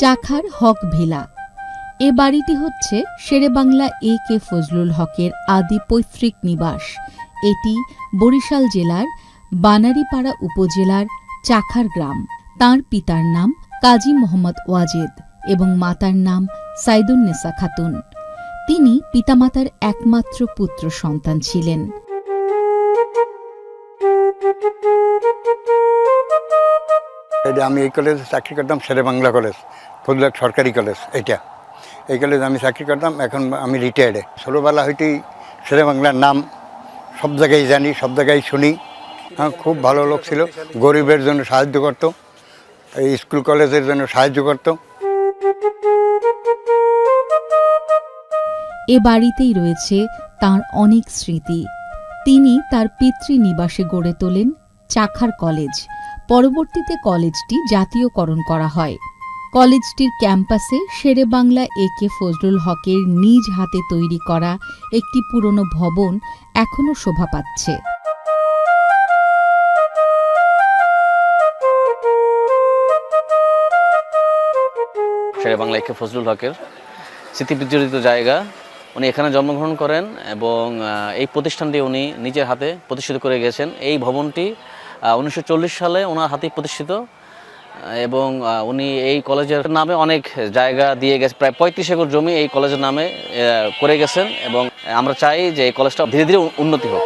চাখার হক villa. এ বাড়িটি হচ্ছে শেরেবাংলা এ কে ফজলুল হকের আদি পৈতৃক নিবাস। এটি বরিশাল জেলার বানারীপাড়া উপজেলার চাখার গ্রাম। তার পিতার নাম কাজী মোহাম্মদ ওয়াজেদ এবং মাতার নাম সাইদুন্নেসা খাতুন। তিনি পিতামাতার একমাত্র পুত্র সন্তান ছিলেন। এটা আমি এই কলেজে চাকরি করতাম, শেরে বাংলা কলেজ ফজলাক সরকারি কলেজ এটা এই কলেজে আমি চাকরি করতাম, এখন আমি রিটায়ার্ডে ছোটোবেলা হইতেই শেরে বাংলার নাম সব জায়গায় জানি, সব জায়গায় শুনি। হ্যাঁ খুব ভালো লোক ছিল, গরিবের জন্য সাহায্য করতো, এই স্কুল কলেজের জন্য সাহায্য করত। এ বাড়িতেই রয়েছে তার অনেক স্মৃতি। তিনি তার পিতৃনিবাসে গড়ে তোলেন চাখার কলেজ পরবর্তীতে কলেজটি জাতীয়করণ করা হয়। কলেজটির ক্যাম্পাসে শেরে বাংলা এ কে ফজলুল হকের নিজ হাতে তৈরি করা একটি পুরনো ভবন এখনও শোভা পাচ্ছে। শেরে বাংলা একে ফজলুল হকের স্মৃতিবিজড়িত জায়গা। উনি এখানে জন্মগ্রহণ করেন এবং এই প্রতিষ্ঠানটি উনি নিজের হাতে প্রতিষ্ঠিত করে গেছেন। এই ভবনটি উনিশশো চল্লিশ সালে ওনার হাতেই প্রতিষ্ঠিত এবং উনি এই কলেজের নামে অনেক জায়গা দিয়ে গেছে, প্রায় পঁয়ত্রিশ একর জমি এই কলেজের নামে করে গেছেন, এবং আমরা চাই যে এই কলেজটা ধীরে ধীরে উন্নতি হোক।